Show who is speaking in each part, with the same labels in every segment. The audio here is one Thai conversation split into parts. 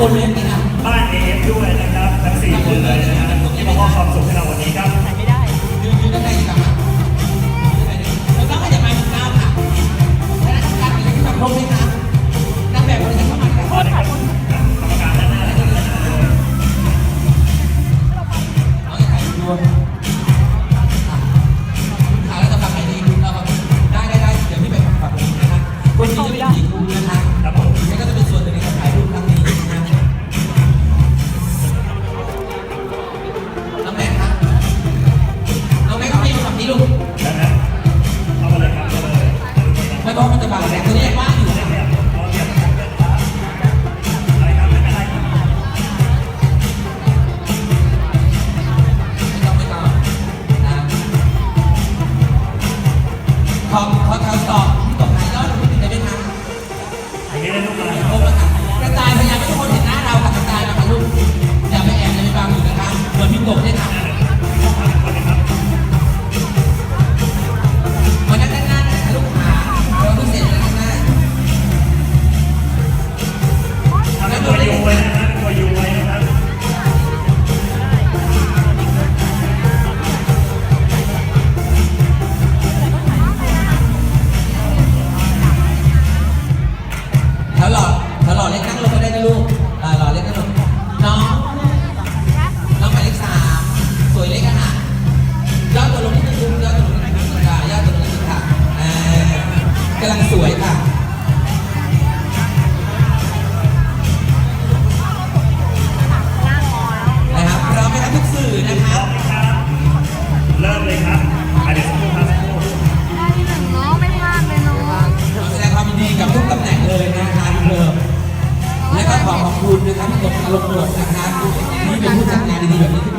Speaker 1: คนเล่น ขอขอ
Speaker 2: แคุ
Speaker 1: ณนะครับ
Speaker 2: ที่ตกอา
Speaker 1: รม
Speaker 2: ณ์หม
Speaker 1: ด
Speaker 2: นะครั
Speaker 1: บ
Speaker 2: ที่
Speaker 1: เป็
Speaker 2: นผู้จัดงานดีๆแบบนี้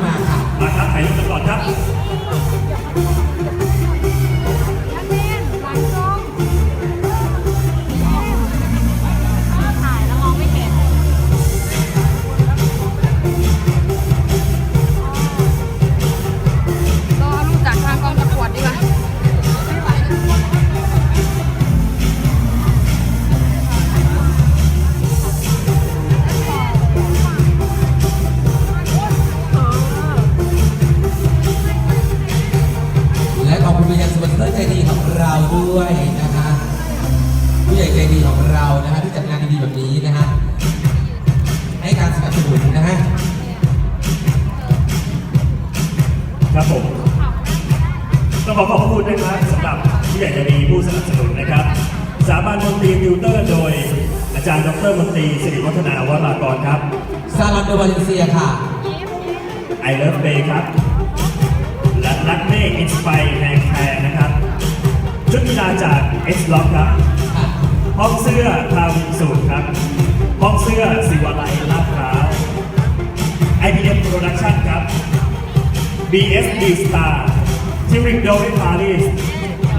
Speaker 1: อ
Speaker 3: ง
Speaker 2: ขอขอบ
Speaker 1: พระคุณนะครับสำหรับผู้ใหญ่ใจดีผู้สนับสนุนนะครับสถาบันมนตรีฟิลเตอร์โดย อาจารย์ดรมนตรีสิริวัฒนาวรากรครับ
Speaker 2: ซาลอนโดวาเลนเซียค่ะ
Speaker 1: I Love Bay ครับและรักเมฆอินสไปแรงแคร์นะครับชุดกีฬาจาก X Lock ครับ
Speaker 2: ค่ะ
Speaker 1: ห้องเสื้อทาวินสูตรครับห้องเสื้อสิวาลัยลาดพร้าว IBM Production ครับ BSD Star ทิริกโดวิปารีส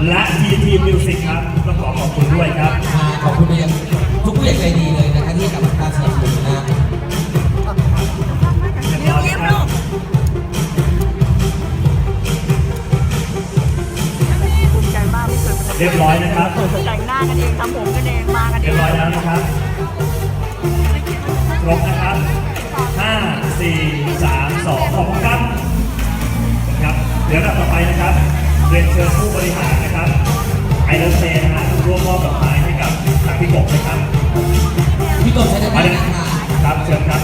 Speaker 1: และ TT Music ครับต้องขอขอบคุณด้วยครับ
Speaker 2: ค่ะขอบคุณไปยังทุกผู้ใหญ่ใจดีเลยนะคะที่ให้กับการสนับสนุนนะ
Speaker 1: เรียบร้อยนะครับ
Speaker 3: ภูมิใจมากที่เกิด
Speaker 1: เรียบร้อยนะครับ
Speaker 3: แต่งหน้ากันเองทำผมกันเองมากันเอ
Speaker 1: เรีย
Speaker 3: ง
Speaker 1: บร้อยแล้วนะครับครบนะครับ 5 4 3 2ขอบคุณครับครับ เดี๋ยวลำดับต่อไปนะครับเรียนเชิญผู้บริหารนะครับไอเดนเซนะฮะร่วมมอบดอกไม้ให้กับทางพี่กบนะครับ
Speaker 2: พี่กบใช้ได้ไหม
Speaker 1: มาเลย
Speaker 2: นะคะ
Speaker 1: ครับเชิญครับ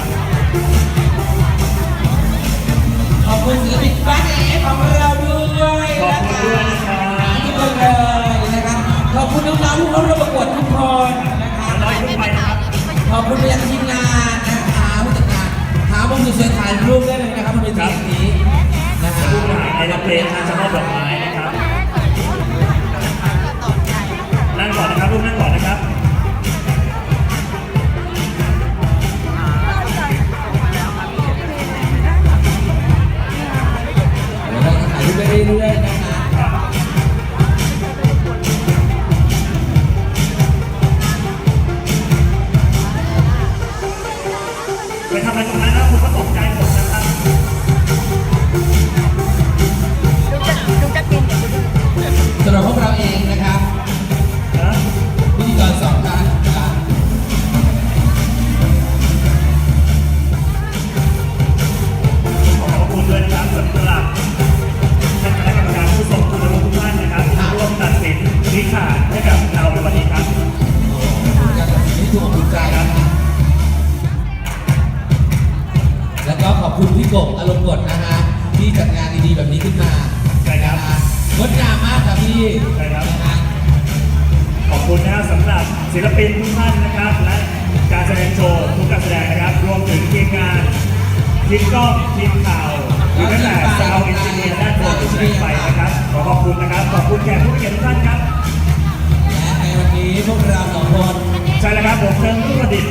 Speaker 2: ขอบคุณศิลปินบ้านเอฟของเราด้วย
Speaker 1: ขอบ
Speaker 2: นะ
Speaker 1: คุณ
Speaker 2: คะ
Speaker 1: ด้วยนะครับ
Speaker 2: ทุกคนเลยนะครับขอบคุณน้องๆที่เขาร่วมประกวดทุกคนนะคะ
Speaker 1: น้อยขึ้นไปนะครับ
Speaker 2: ขอบคุณไปยังทีมงานนะคะผู้จัดงานหามุมสวยๆถ่ายรูปได้เลยนะครับบนเวทีแห่งนี้นะคะ
Speaker 1: ผู้บริหารไอเดนเซนะจะมอบดอกไม้นะครับ
Speaker 2: ดีๆแบบนี้ขึ้นมา
Speaker 1: ใช่ครับ
Speaker 2: นะงดงามมากครับพี่
Speaker 1: ใช่ครับ
Speaker 2: นะฮะ
Speaker 1: ขอบคุณนะครับสำหรับศิลปินทุกท่านนะครับ และการแสดงโชว์ทุกการแสดงนะครับ รวมถึงทีมงานทีมกล้องทีมข่าวหรือแม้แต่ซาวด์เอนจิเนียร์ด้านบนที่ใช้ไฟนะครับ ขอขอบคุณนะครับ ขอบคุณแขกผู้มีเกียรติทุกท่านครับ
Speaker 2: และในวันนี้พวกเราสองคน
Speaker 1: ใช่แล้วครับผมเชิญรุ่งประดิษฐ์